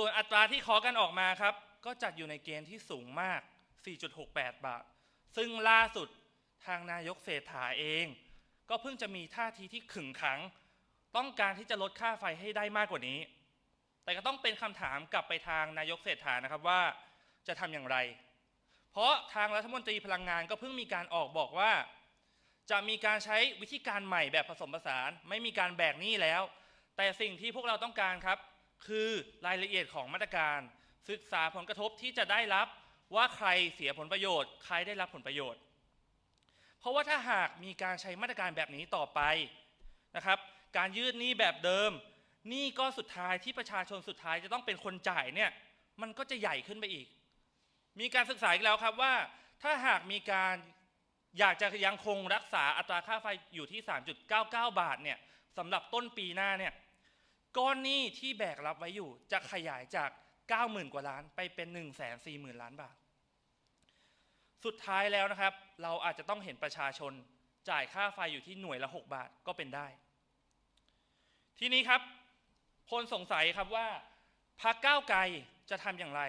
ส่วนอัตราที่ขอกันออกมาครับ ก็จัดอยู่ในเกณฑ์ที่สูงมาก 4.68 บาท ซึ่งล่าสุดทางนายกเศรษฐาเอง ก็เพิ่งจะมีท่าทีที่ขึงขัง ต้องการที่จะลดค่าไฟให้ได้มากกว่านี้ แต่ก็ต้องเป็นคำถามกลับไปทางนายกเศรษฐานะครับว่าจะทำอย่างไร เพราะทางรัฐมนตรีพลังงานก็เพิ่งมีการออกบอกว่า จะมีการใช้วิธีการใหม่แบบผสมผสาน ไม่มีการแบกหนี้แล้ว แต่สิ่งที่พวกเราต้องการครับ คือรายละเอียดของมาตรการศึกษาผลกระทบที่จะได้รับว่าใครเสียผลประโยชน์ ใครได้รับผลประโยชน์ เพราะว่าถ้าหากมีการใช้มาตรการแบบนี้ต่อไปนะครับ การยืดหนี้แบบเดิมหนี้ก็สุดท้ายที่ประชาชนสุดท้ายจะต้องเป็นคนจ่ายเนี่ยมันก็จะใหญ่ขึ้นไปอีก มีการศึกษาอีกแล้วครับว่า ถ้าหากมีการอยากจะยังคงรักษาอัตราค่าไฟอยู่ที่ 3.99 บาทเนี่ยสำหรับต้นปีหน้าเนี่ย ก้อนหนี้ที่แบกรับไว้อยู่ จะขยายจาก 90,000 กว่าล้านไปเป็น 140,000 ล้านบาท สุดท้ายแล้วนะครับ เราอาจจะต้องเห็นประชาชนจ่ายค่าไฟอยู่ที่หน่วยละ 6 บาทก็เป็นได้ ทีนี้ครับคนสงสัยครับว่าพรรคก้าวไกลจะทำอย่างไร